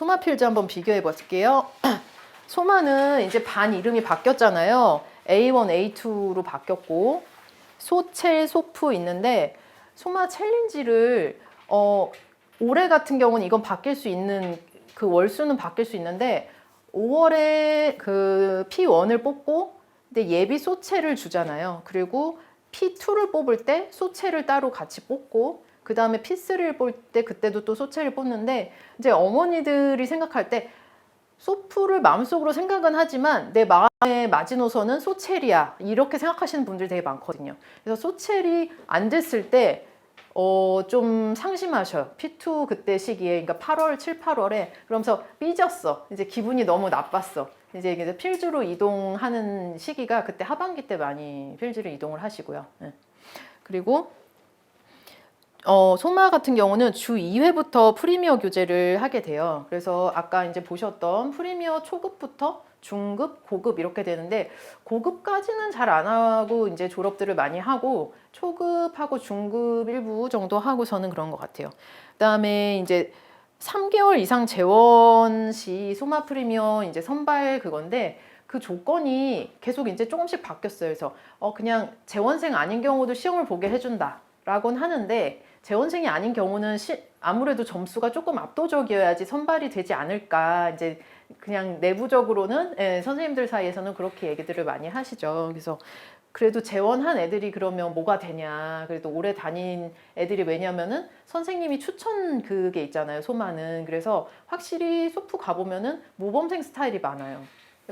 소마 필즈 한번 비교해 볼게요. 소마는 이제 반 이름이 바뀌었잖아요. A1, A2로 바뀌었고 소첼, 소프 있는데 소마 챌린지를 어 올해 같은 경우는 이건 바뀔 수 있는 그 월수는 바뀔 수 있는데 5월에 그 P1을 뽑고 근데 예비 소체를 주잖아요. 그리고 P2를 뽑을 때 소체를 따로 같이 뽑고 그 다음에 P3를 뽑을 때 그때도 또 소체를 뽑는데 이제 어머니들이 생각할 때 소프를 마음속으로 생각은 하지만 내 마음의 마지노선은 소첼이야 이렇게 생각하시는 분들이 되게 많거든요. 그래서 소첼이 안 됐을 때 어, 좀 상심하셔요. P2 그때 시기에, 그러니까 8월, 7, 8월에 그러면서 삐졌어. 이제 기분이 너무 나빴어. 이제 이제 필주로 이동하는 시기가 그때 하반기 때 많이 필주로 이동을 하시고요. 네. 그리고 어, 소마 같은 경우는 주 2회부터 프리미어 교재를 하게 돼요. 그래서 아까 이제 보셨던 프리미어 초급부터 중급, 고급 이렇게 되는데 고급까지는 잘 안 하고 이제 졸업들을 많이 하고 초급하고 중급 일부 정도 하고서는 그런 것 같아요. 그다음에 이제 3개월 이상 재원 시 소마 프리미어 이제 선발 그건데 그 조건이 계속 이제 조금씩 바뀌었어요. 그래서 어 그냥 재원생 아닌 경우도 시험을 보게 해준다라고는 하는데 재원생이 아닌 경우는 시, 아무래도 점수가 조금 압도적이어야지 선발이 되지 않을까 이제 그냥 내부적으로는 예, 선생님들 사이에서는 그렇게 얘기들을 많이 하시죠. 그래서 그래도 재원한 애들이 그러면 뭐가 되냐. 그래도 오래 다닌 애들이 왜냐면은 선생님이 추천 그게 있잖아요. 소마는. 그래서 확실히 소프 가보면은 모범생 스타일이 많아요.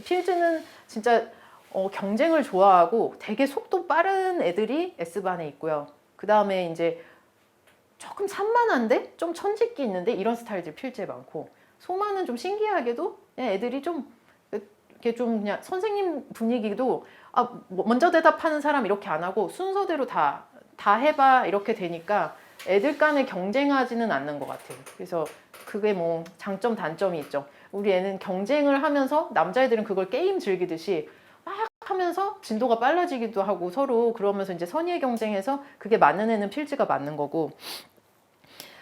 필즈는 진짜 어, 경쟁을 좋아하고 되게 속도 빠른 애들이 S반에 있고요. 그 다음에 이제 조금 산만한데 좀 천짓기 있는데 이런 스타일들 필즈에 많고 소마는 좀 신기하게도 그냥 애들이 좀 이렇게 좀 그냥 선생님 분위기도 아, 뭐 먼저 대답하는 사람 이렇게 안 하고 순서대로 다, 다 해봐 이렇게 되니까 애들 간에 경쟁하지는 않는 것 같아요. 그래서 그게 뭐 장점, 단점이 있죠. 우리 애는 경쟁을 하면서 남자애들은 그걸 게임 즐기듯이 막 하면서 진도가 빨라지기도 하고 서로 그러면서 이제 선의의 경쟁해서 그게 맞는 애는 필즈가 맞는 거고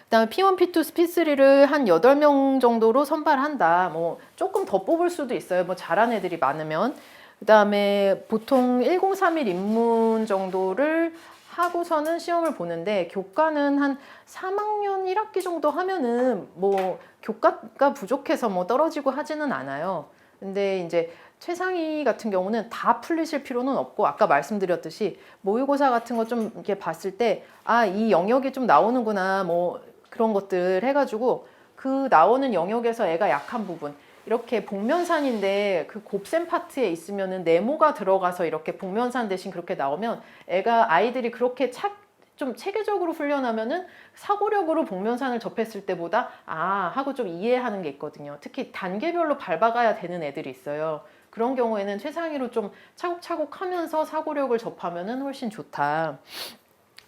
그다음에 P1, P2, P3를 한 8명 정도로 선발한다. 뭐 조금 더 뽑을 수도 있어요. 뭐 잘한 애들이 많으면. 그다음에 보통 1031 입문 정도를 하고서는 시험을 보는데 교과는 한 3학년 1학기 정도 하면은 뭐 교과가 부족해서 뭐 떨어지고 하지는 않아요. 근데 이제 최상위 같은 경우는 다 풀리실 필요는 없고 아까 말씀드렸듯이 모의고사 같은 거 좀 이렇게 봤을 때 아 이 영역이 좀 나오는구나 뭐 그런 것들 해가지고 그 나오는 영역에서 애가 약한 부분 이렇게 복면산인데 그 곱셈 파트에 있으면은 네모가 들어가서 이렇게 복면산 대신 그렇게 나오면 애가 아이들이 그렇게 착 좀 체계적으로 훈련하면은 사고력으로 복면산을 접했을 때보다 아 하고 좀 이해하는 게 있거든요. 특히 단계별로 밟아가야 되는 애들이 있어요. 그런 경우에는 최상위로 좀 차곡차곡 하면서 사고력을 접하면은 훨씬 좋다.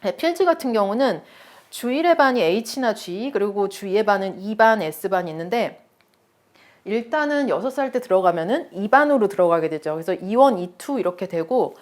네, 필지 같은 경우는 주 1의 반이 H나 G 그리고 주 2의 반은 2반, S반 있는데 일단은 6살 때 들어가면은 2반으로 들어가게 되죠. 그래서 2원, 2투 이렇게 되고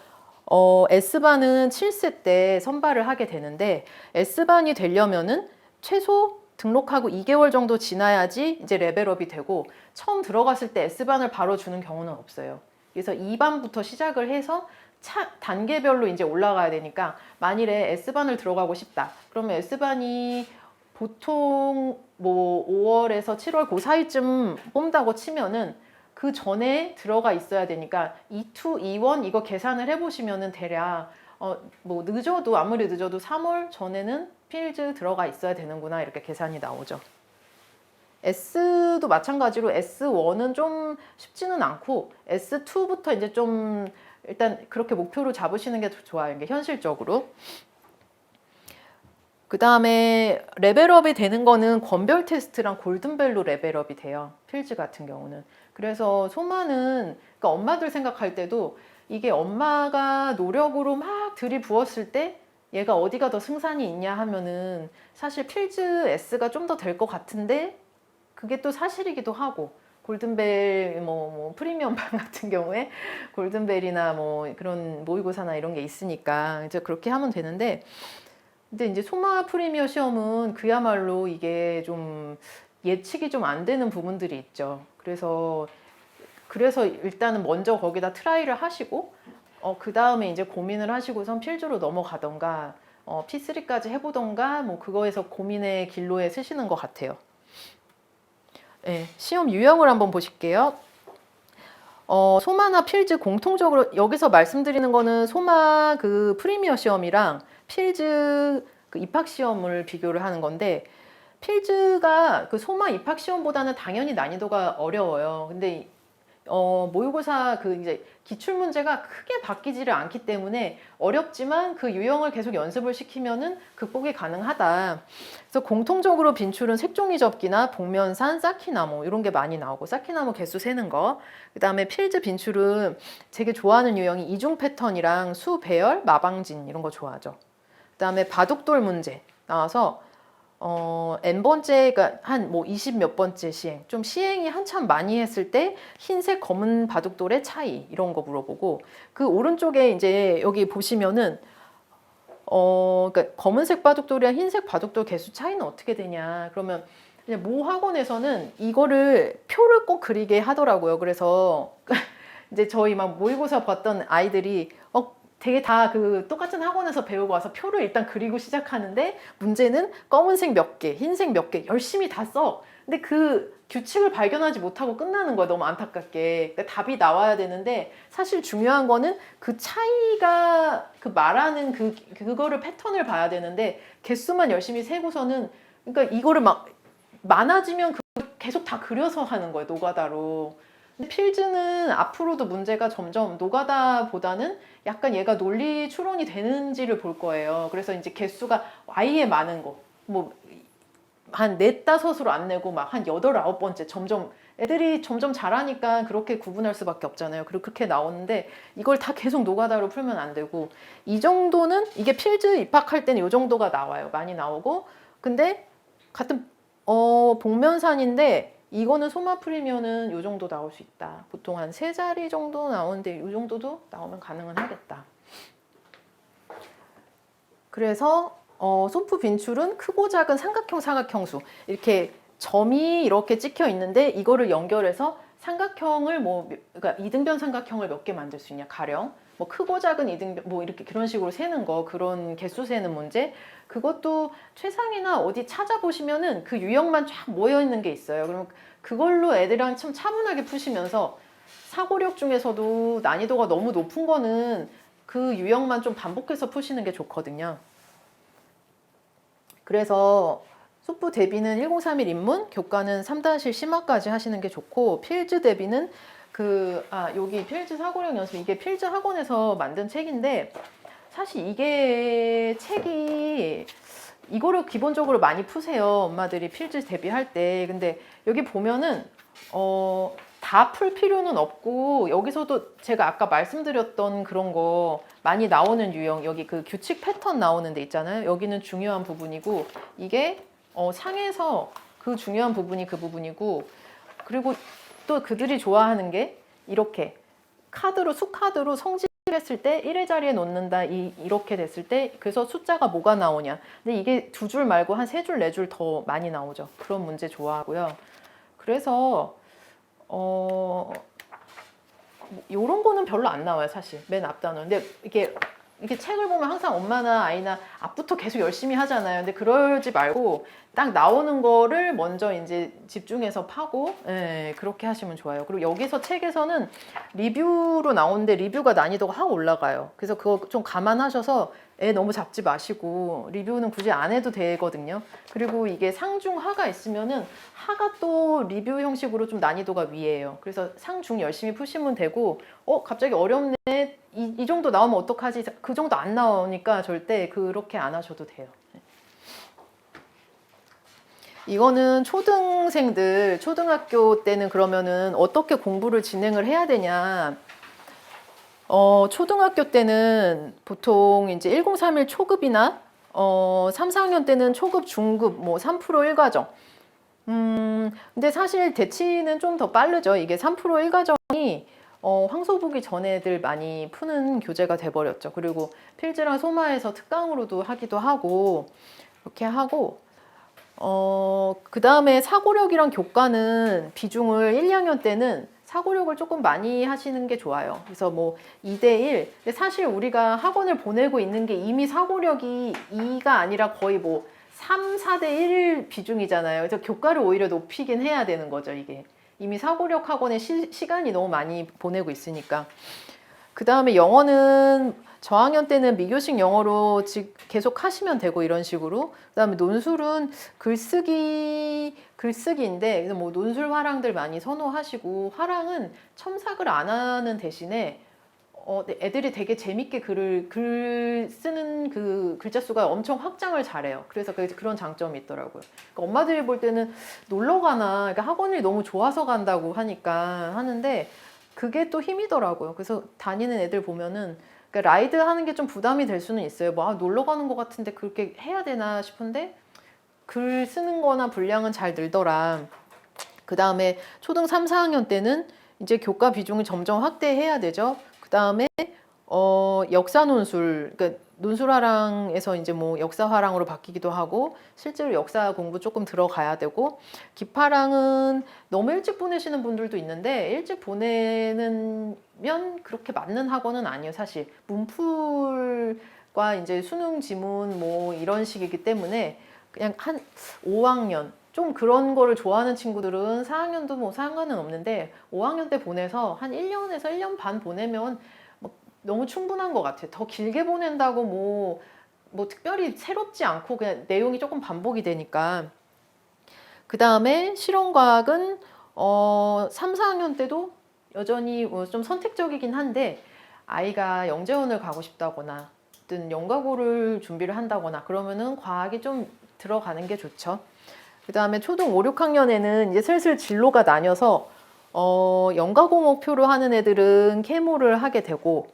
어, S반은 7세 때 선발을 하게 되는데 S반이 되려면은 최소 등록하고 2개월 정도 지나야지 이제 레벨업이 되고 처음 들어갔을 때 S반을 바로 주는 경우는 없어요. 그래서 2반부터 시작을 해서 차, 단계별로 이제 올라가야 되니까 만일에 S반을 들어가고 싶다. 그러면 S반이 보통 뭐 5월에서 7월 그 사이쯤 뽑는다고 치면은 그 전에 들어가 있어야 되니까 2투, 2원 이거 계산을 해보시면은 대략 어 뭐 늦어도 아무리 늦어도 3월 전에는 필즈 들어가 있어야 되는구나 이렇게 계산이 나오죠. S도 마찬가지로 S1은 좀 쉽지는 않고 S2부터 이제 좀 일단 그렇게 목표로 잡으시는 게 좋아요. 이게 현실적으로. 그 다음에 레벨업이 되는 거는 권별 테스트랑 골든벨로 레벨업이 돼요. 필즈 같은 경우는. 그래서 소마는 그러니까 엄마들 생각할 때도 이게 엄마가 노력으로 막 들이부었을 때 얘가 어디가 더 승산이 있냐 하면은 사실 필즈 S가 좀 더 될 것 같은데 그게 또 사실이기도 하고 골든벨 뭐, 뭐 프리미엄 방 같은 경우에 골든벨이나 뭐 그런 모의고사나 이런 게 있으니까 이제 그렇게 하면 되는데 근데 이제 소마 프리미어 시험은 그야말로 이게 좀 예측이 좀 안 되는 부분들이 있죠. 그래서 그래서 일단은 먼저 거기다 트라이를 하시고 어, 그 다음에 이제 고민을 하시고선 필주로 넘어가던가 어, P3까지 해보던가 뭐 그거에서 고민의 길로에 쓰시는 것 같아요. 네, 시험 유형을 한번 보실게요. 어, 소마나 필즈 공통적으로 여기서 말씀드리는 거는 소마 그 프리미어 시험이랑 필즈 그 입학 시험을 비교를 하는 건데 필즈가 그 소마 입학 시험보다는 당연히 난이도가 어려워요. 근데 어, 모의고사 그 이제 기출 문제가 크게 바뀌지를 않기 때문에 어렵지만 그 유형을 계속 연습을 시키면은 극복이 가능하다. 그래서 공통적으로 빈출은 색종이 접기나 복면산, 사키나무 이런 게 많이 나오고 사키나무 개수 세는 거. 그다음에 필즈 빈출은 되게 좋아하는 유형이 이중 패턴이랑 수 배열, 마방진 이런 거 좋아하죠. 그다음에 바둑돌 문제 나와서 어, N번째가 한 뭐 20 몇 번째 시행. 좀 시행이 한참 많이 했을 때 흰색, 검은 바둑돌의 차이 이런 거 물어보고 그 오른쪽에 이제 여기 보시면은 어, 그러니까 검은색 바둑돌이랑 흰색 바둑돌 개수 차이는 어떻게 되냐. 그러면 모 학원에서는 이거를 표를 꼭 그리게 하더라고요. 그래서 이제 저희 막 모의고사 봤던 아이들이 어, 되게 다 그 똑같은 학원에서 배우고 와서 표를 일단 그리고 시작하는데 문제는 검은색 몇 개, 흰색 몇 개 열심히 다 써. 근데 그 규칙을 발견하지 못하고 끝나는 거야 너무 안타깝게 그러니까 답이 나와야 되는데 사실 중요한 거는 그 차이가 그 말하는 그 그거를 패턴을 봐야 되는데 개수만 열심히 세고서는 그러니까 이거를 막 많아지면 그 계속 다 그려서 하는 거예요 노가다로 필즈는 앞으로도 문제가 점점 노가다보다는 약간 얘가 논리 추론이 되는지를 볼 거예요. 그래서 이제 개수가 아예 많은 거, 뭐, 한 넷다섯으로 안 내고 막 한 여덟, 아홉 번째 점점 애들이 점점 잘하니까 그렇게 구분할 수밖에 없잖아요. 그리고 그렇게 나오는데 이걸 다 계속 노가다로 풀면 안 되고 이 정도는 이게 필즈 입학할 때는 이 정도가 나와요. 많이 나오고 근데 같은 어 복면산인데 이거는 소마 프리미어는 요 정도 나올 수 있다. 보통 한 세 자리 정도 나오는데 요 정도도 나오면 가능은 하겠다. 그래서 어, 소프 빈출은 크고 작은 삼각형 사각형수 이렇게 점이 이렇게 찍혀 있는데 이거를 연결해서 삼각형을 뭐 그러니까 이등변 삼각형을 몇 개 만들 수 있냐 가령 뭐 크고 작은 이등변 뭐 이렇게 그런 식으로 세는 거 그런 개수 세는 문제 그것도 최상이나 어디 찾아보시면은 그 유형만 쫙 모여 있는 게 있어요. 그러면 그걸로 애들이랑 참 차분하게 푸시면서 사고력 중에서도 난이도가 너무 높은 거는 그 유형만 좀 반복해서 푸시는 게 좋거든요. 그래서 소프 대비는 1031 입문, 교과는 3다실 심화까지 하시는 게 좋고 필즈 대비는 그 아 여기 필즈 사고력 연습 이게 필즈 학원에서 만든 책인데 사실 이게 책이 이거를 기본적으로 많이 푸세요. 엄마들이 필즈 대비할 때. 근데 여기 보면은 어 다 풀 필요는 없고 여기서도 제가 아까 말씀드렸던 그런 거 많이 나오는 유형 여기 그 규칙 패턴 나오는 데 있잖아요. 여기는 중요한 부분이고 이게 어 상에서 그 중요한 부분이 그 부분이고 그리고 또 그들이 좋아하는 게 이렇게 카드로 수카드로 성질했을 때 1의 자리에 놓는다 이, 이렇게 됐을 때 그래서 숫자가 뭐가 나오냐. 근데 이게 두 줄 말고 한 세 줄 네 줄 더 많이 나오죠. 그런 문제 좋아하고요. 그래서 어 요런 거는 별로 안 나와요 사실. 맨 앞단원. 근데 이게 이렇게 책을 보면 항상 엄마나 아이나 앞부터 계속 열심히 하잖아요. 근데 그러지 말고 딱 나오는 거를 먼저 이제 집중해서 파고 예, 그렇게 하시면 좋아요. 그리고 여기서 책에서는 리뷰로 나오는데 리뷰가 난이도가 확 올라가요. 그래서 그거 좀 감안하셔서 애 너무 잡지 마시고 리뷰는 굳이 안 해도 되거든요. 그리고 이게 상중 하가 있으면은 하가 또 리뷰 형식으로 좀 난이도가 위에요. 그래서 상중 열심히 푸시면 되고 어 갑자기 어렵네 이, 이 정도 나오면 어떡하지 그 정도 안 나오니까 절대 그렇게 안 하셔도 돼요. 이거는 초등생들 초등학교 때는 그러면은 어떻게 공부를 진행을 해야 되냐 어, 초등학교 때는 보통 이제 1031 초급이나 어, 3, 4학년 때는 초급, 중급, 뭐 3% 1과정. 음, 근데 사실 대치는 좀 더 빠르죠. 이게 3% 1과정이 어, 황소 보기 전에들 많이 푸는 교재가 돼버렸죠. 그리고 필즈랑 소마에서 특강으로도 하기도 하고, 이렇게 하고, 어, 그 다음에 사고력이랑 교과는 비중을 1, 2학년 때는 사고력을 조금 많이 하시는 게 좋아요. 그래서 뭐 2대1. 근데 사실 우리가 학원을 보내고 있는 게 이미 사고력이 2가 아니라 거의 뭐 3, 4대1 비중이잖아요. 그래서 교과를 오히려 높이긴 해야 되는 거죠, 이게. 이미 사고력 학원에 시, 시간이 너무 많이 보내고 있으니까. 그 다음에 영어는 저학년 때는 미교식 영어로 지- 계속 하시면 되고 이런 식으로. 그 다음에 논술은 글쓰기, 글쓰기인데, 뭐 논술 화랑들 많이 선호하시고, 화랑은 첨삭을 안 하는 대신에, 어, 네, 애들이 되게 재밌게 글을, 글 쓰는 그 글자 수가 엄청 확장을 잘해요. 그래서 그- 그런 장점이 있더라고요. 그러니까 엄마들이 볼 때는 놀러 가나, 그러니까 학원이 너무 좋아서 간다고 하니까 하는데, 그게 또 힘이더라고요. 그래서 다니는 애들 보면은 그러니까 라이드 하는 게 좀 부담이 될 수는 있어요. 뭐 아, 놀러 가는 것 같은데 그렇게 해야 되나 싶은데 글 쓰는 거나 분량은 잘 늘더라. 그 다음에 초등 3, 4학년 때는 이제 교과 비중을 점점 확대해야 되죠. 그 다음에 어, 역사 논술, 그러니까 논술화랑에서 이제 뭐 역사화랑으로 바뀌기도 하고 실제로 역사 공부 조금 들어가야 되고 기파랑은 너무 일찍 보내시는 분들도 있는데 일찍 보내는 그렇게 맞는 학원은 아니에요 사실. 문풀과 이제 수능 지문 뭐 이런 식이기 때문에 그냥 한 5학년 좀 그런 거를 좋아하는 친구들은 4학년도 뭐 상관은 없는데 5학년 때 보내서 한 1년에서 1년 반 보내면 뭐 너무 충분한 것 같아요. 더 길게 보낸다고 뭐, 뭐 특별히 새롭지 않고 그냥 내용이 조금 반복이 되니까. 그 다음에 실용과학은 어, 3, 4학년 때도 여전히 뭐 좀 선택적이긴 한데 아이가 영재원을 가고 싶다거나 어떤 연가고를 준비를 한다거나 그러면은 과학이 좀 들어가는 게 좋죠. 그 다음에 초등 5, 6학년에는 이제 슬슬 진로가 나뉘어서 어, 연가고 목표로 하는 애들은 케모를 하게 되고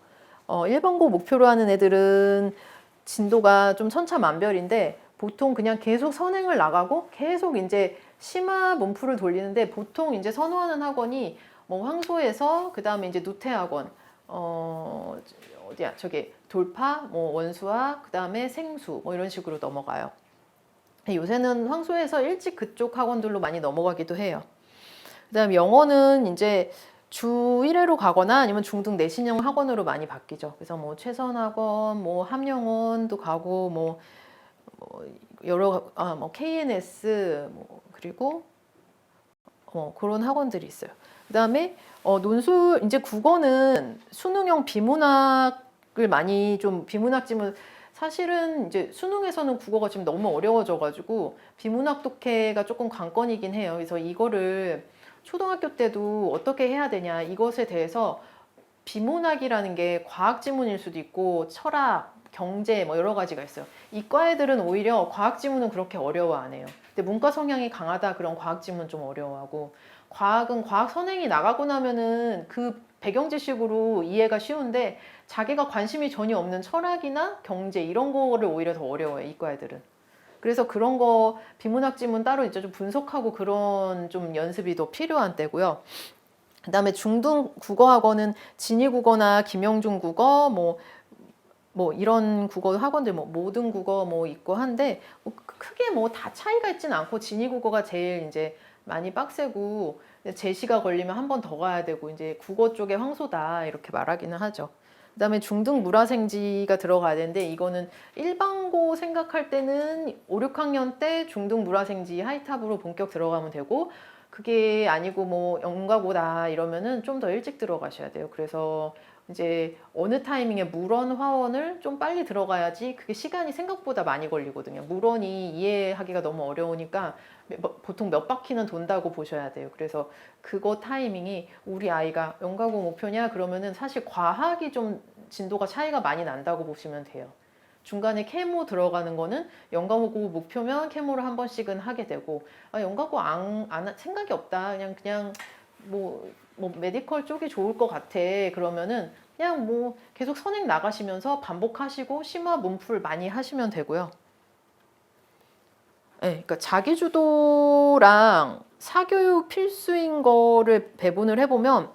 어, 일반고 목표로 하는 애들은 진도가 좀 천차만별인데 보통 그냥 계속 선행을 나가고 계속 이제 심화 문풀을 돌리는데 보통 이제 선호하는 학원이 뭐 황소에서 그 다음에 이제 누태학원 어 어디야 저기 돌파 뭐 원수화 그 다음에 생수 뭐 이런 식으로 넘어가요. 요새는 황소에서 일찍 그쪽 학원들로 많이 넘어가기도 해요. 그다음 영어는 이제 주 1회로 가거나 아니면 중등 내신형 학원으로 많이 바뀌죠. 그래서 뭐 최선 학원, 뭐 함영원도 가고 뭐, 뭐 여러 아 뭐 KNS 뭐 그리고 어 그런 학원들이 있어요. 그다음에 어 논술 이제 국어는 수능형 비문학을 많이 좀 비문학 지문 사실은 이제 수능에서는 국어가 지금 너무 어려워져가지고 비문학 독해가 조금 관건이긴 해요. 그래서 이거를 초등학교 때도 어떻게 해야 되냐 이것에 대해서 비문학이라는 게 과학 지문일 수도 있고 철학, 경제 뭐 여러 가지가 있어요. 이과 애들은 오히려 과학 지문은 그렇게 어려워 안 해요. 근데 문과 성향이 강하다 그런 과학 지문 좀 어려워하고 과학은 과학 선행이 나가고 나면은 그 배경 지식으로 이해가 쉬운데 자기가 관심이 전혀 없는 철학이나 경제 이런 거를 오히려 더 어려워요 이과 애들은. 그래서 그런 거 비문학 지문 따로 이제 좀 분석하고 그런 좀 연습이 더 필요한 때고요. 그 다음에 중등 국어 학원은 진희 국어나 김영중 국어 뭐뭐 이런 국어 학원들 뭐 모든 국어 뭐 있고 한데 뭐 크게 뭐 다 차이가 있진 않고 진희 국어가 제일 이제 많이 빡세고 제시가 걸리면 한 번 더 가야 되고 이제 국어 쪽에 황소다 이렇게 말하기는 하죠. 그다음에 중등 물화생지가 들어가야 되는데 이거는 일반고 생각할 때는 5, 6학년 때 중등 물화생지 하이탑으로 본격 들어가면 되고 그게 아니고 뭐 연가고다 이러면은 좀 더 일찍 들어가셔야 돼요. 그래서 이제 어느 타이밍에 물원 화원을 좀 빨리 들어가야지 그게 시간이 생각보다 많이 걸리거든요. 물원이 이해하기가 너무 어려우니까 몇- 보통 몇 바퀴는 돈다고 보셔야 돼요. 그래서 그거 타이밍이 우리 아이가 연가고 목표냐 그러면은 사실 과학이 좀 진도가 차이가 많이 난다고 보시면 돼요. 중간에 케모 들어가는 거는 연가고 목표면 케모를 한 번씩은 하게 되고 아, 연가고 안, 안할 생각이 없다. 그냥 그냥 뭐, 뭐 메디컬 쪽이 좋을 것 같아. 그러면은 그냥 뭐 계속 선행 나가시면서 반복하시고 심화 문풀 많이 하시면 되고요. 네, 그러니까 자기주도랑 사교육 필수인 거를 배분을 해보면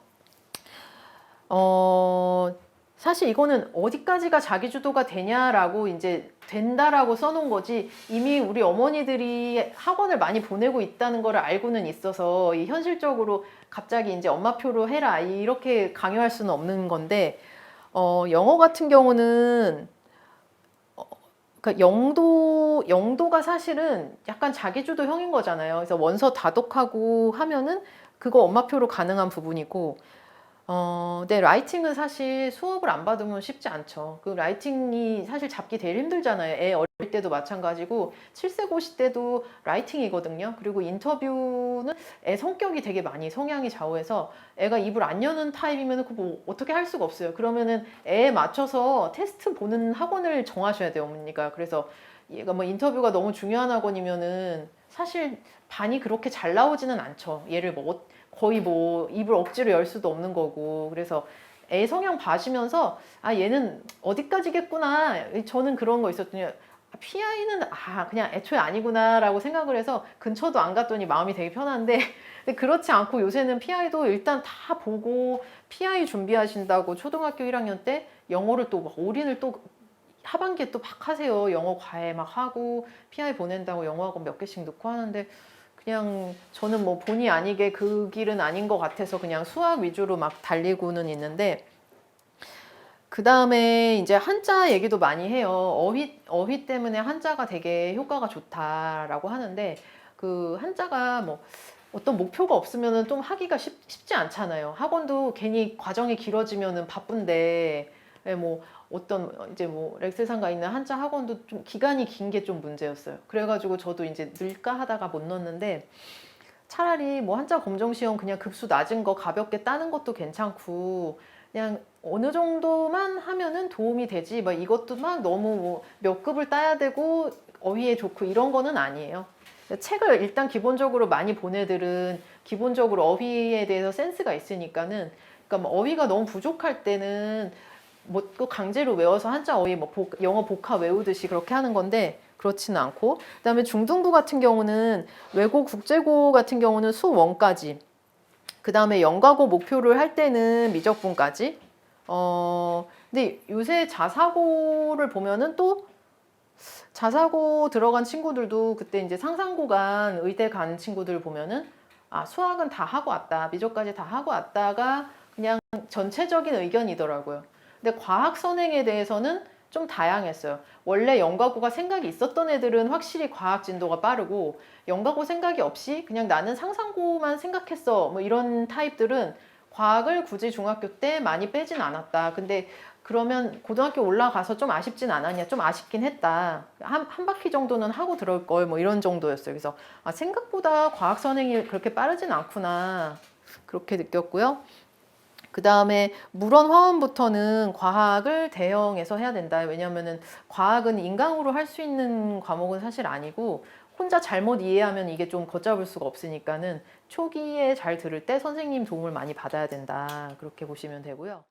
어 사실 이거는 어디까지가 자기주도가 되냐라고 이제 된다라고 써놓은 거지 이미 우리 어머니들이 학원을 많이 보내고 있다는 거를 알고는 있어서 이 현실적으로 갑자기 이제 엄마표로 해라 이렇게 강요할 수는 없는 건데 어, 영어 같은 경우는 어, 그러니까 영도 영도가 사실은 약간 자기주도형인 거잖아요. 그래서 원서 다독하고 하면은 그거 엄마표로 가능한 부분이고 어, 근데 라이팅은 사실 수업을 안 받으면 쉽지 않죠. 그 라이팅이 사실 잡기 되게 힘들잖아요. 애 어릴 때도 마찬가지고 7세 고시 때도 라이팅이거든요. 그리고 인터뷰는 애 성격이 되게 많이 성향이 좌우해서 애가 입을 안 여는 타입이면 그뭐 어떻게 할 수가 없어요. 그러면은 애에 맞춰서 테스트 보는 학원을 정하셔야 돼요, 어머니가. 그래서 얘가 뭐 인터뷰가 너무 중요한 학원이면은 사실 반이 그렇게 잘 나오지는 않죠. 얘를 뭐 어- 거의 뭐 입을 억지로 열 수도 없는 거고. 그래서 애 성향 봐시면서 아 얘는 어디까지겠구나. 저는 그런 거 있었더니 PI는 아 그냥 애초에 아니구나라고 생각을 해서 근처도 안 갔더니 마음이 되게 편한데. 근데 그렇지 않고 요새는 PI도 일단 다 보고 PI 준비하신다고 초등학교 1학년 때 영어를 또 막 올인을 또 하반기에 또 막 하세요. 영어 과외 막 하고 PI 보낸다고 영어 학원 몇 개씩 넣고 하는데 그냥 저는 뭐 본의 아니게 그 길은 아닌 것 같아서 그냥 수학 위주로 막 달리고는 있는데 그 다음에 이제 한자 얘기도 많이 해요. 어휘 어휘 때문에 한자가 되게 효과가 좋다라고 하는데 그 한자가 뭐 어떤 목표가 없으면은 좀 하기가 쉽, 쉽지 않잖아요. 학원도 괜히 과정이 길어지면은 바쁜데 예, 뭐 어떤 이제 뭐 렉스상가 있는 한자 학원도 좀 기간이 긴 게 좀 문제였어요. 그래가지고 저도 이제 늘까 하다가 못 넣었는데 차라리 뭐 한자 검정 시험 그냥 급수 낮은 거 가볍게 따는 것도 괜찮고 그냥 어느 정도만 하면은 도움이 되지 막 이것도 막 너무 뭐 몇 급을 따야 되고 어휘에 좋고 이런 거는 아니에요. 책을 일단 기본적으로 많이 보내들은 기본적으로 어휘에 대해서 센스가 있으니까는 그러니까 뭐 어휘가 너무 부족할 때는 뭐또 강제로 외워서 한자 어휘 뭐 복- 영어 복화 외우듯이 그렇게 하는 건데 그렇지는 않고. 그다음에 중등부 같은 경우는 외고 국제고 같은 경우는 수원까지. 그다음에 영가고 목표를 할 때는 미적분까지. 어 근데 요새 자사고를 보면은 또 자사고 들어간 친구들도 그때 이제 상상고 간 의대 간 친구들 보면은 아 수학은 다 하고 왔다 미적까지 다 하고 왔다가 그냥 전체적인 의견이더라고요. 근데 과학 선행에 대해서는 좀 다양했어요. 원래 영가고가 생각이 있었던 애들은 확실히 과학 진도가 빠르고 영가고 생각이 없이 그냥 나는 상상고만 생각했어. 뭐 이런 타입들은 과학을 굳이 중학교 때 많이 빼진 않았다. 근데 그러면 고등학교 올라가서 좀 아쉽진 않았냐? 좀 아쉽긴 했다. 한, 한 바퀴 정도는 하고 들어올 걸 뭐 이런 정도였어요. 그래서 아, 생각보다 과학 선행이 그렇게 빠르진 않구나. 그렇게 느꼈고요. 그 다음에 물원 화원부터는 과학을 대형해서 해야 된다. 왜냐면은 과학은 인강으로 할 수 있는 과목은 사실 아니고 혼자 잘못 이해하면 이게 좀 걷잡을 수가 없으니까는 초기에 잘 들을 때 선생님 도움을 많이 받아야 된다. 그렇게 보시면 되고요.